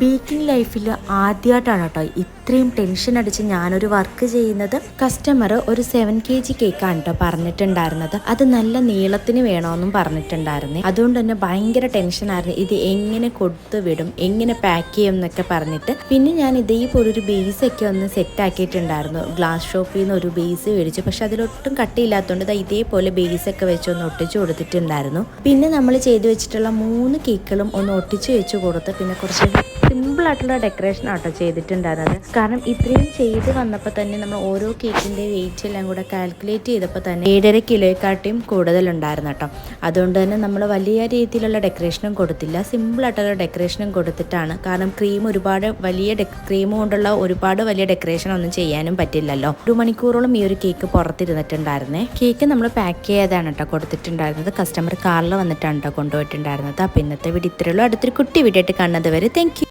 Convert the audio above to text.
Baking ലൈഫിൽ ആദ്യമായിട്ടാണ് കേട്ടോ. ഇത്രയും ടെൻഷൻ അടിച്ച് ഞാനൊരു വർക്ക് ചെയ്യുന്നത്. കസ്റ്റമർ ഒരു സെവൻ കെ ജി കേക്കാണ് കേട്ടോ പറഞ്ഞിട്ടുണ്ടായിരുന്നത്. അത് നല്ല നീളത്തിന് വേണമെന്നും പറഞ്ഞിട്ടുണ്ടായിരുന്നേ. അതുകൊണ്ട് തന്നെ ഭയങ്കര ടെൻഷനായിരുന്നു ഇത് എങ്ങനെ കൊടുത്തു വിടും എങ്ങനെ പാക്ക് ചെയ്യും എന്നൊക്കെ പറഞ്ഞിട്ട്. പിന്നെ ഞാൻ ഇതേപോലെ ഒരു ബേസ് ഒക്കെ ഒന്ന് സെറ്റ് ആക്കിയിട്ടുണ്ടായിരുന്നു. ഗ്ലാസ് ഷോപ്പിൽ നിന്ന് ഒരു ബേസ് മേടിച്ചു. പക്ഷെ അതിലൊട്ടും കട്ടിയില്ലാത്തതുകൊണ്ട് ഇതേപോലെ ബേസ് ഒക്കെ വെച്ച് ഒന്ന് ഒട്ടിച്ചു കൊടുത്തിട്ടുണ്ടായിരുന്നു. പിന്നെ നമ്മൾ ചെയ്തു വെച്ചിട്ടുള്ള മൂന്ന് കേക്കുകളും ഒന്ന് ഒട്ടിച്ചു വെച്ച് കൊടുത്ത് പിന്നെ കുറച്ച് സിമ്പിൾ ആയിട്ടുള്ള ഡെക്കറേഷൻ ആട്ടോ ചെയ്തിട്ടുണ്ടായിരുന്നത്. കാരണം ഇത്രയും ചെയ്ത് വന്നപ്പോൾ തന്നെ നമ്മൾ ഓരോ കേക്കിന്റെ വെയിറ്റ് എല്ലാം കൂടെ കാൽക്കുലേറ്റ് ചെയ്തപ്പോൾ തന്നെ ഏഴര കിലോയെക്കാട്ടിയും കൂടുതലുണ്ടായിരുന്നു കേട്ടോ. അതുകൊണ്ട് തന്നെ നമ്മൾ വലിയ രീതിയിലുള്ള ഡെക്കറേഷനും കൊടുത്തില്ല. സിമ്പിൾ ആയിട്ടുള്ള ഡെക്കറേഷനും കൊടുത്തിട്ടാണ്. കാരണം ക്രീം ഒരുപാട് വലിയ ക്രീം കൊണ്ടുള്ള ഒരുപാട് വലിയ ഡെക്കറേഷൻ ഒന്നും ചെയ്യാനും പറ്റില്ലല്ലോ. ഒരു മണിക്കൂറോളം ഈ ഒരു കേക്ക് പുറത്തിരുന്നിട്ടുണ്ടായിരുന്നേ. കേക്ക് നമ്മൾ പാക്ക് ചെയ്യാതാണ് കേട്ടോ കൊടുത്തിട്ടുണ്ടായിരുന്നത്. കസ്റ്റമർ കാറിൽ വന്നിട്ടാണ് കേട്ടോ കൊണ്ടുപോയിട്ടുണ്ടായിരുന്നത്. അപ്പം ഇന്നത്തെ വീഡിയോ ഇത്രയുള്ളൂ അടുത്തൊരു കുട്ടി വീഡിയോ ആയിട്ട് കാണുന്നത് വരെ താങ്ക്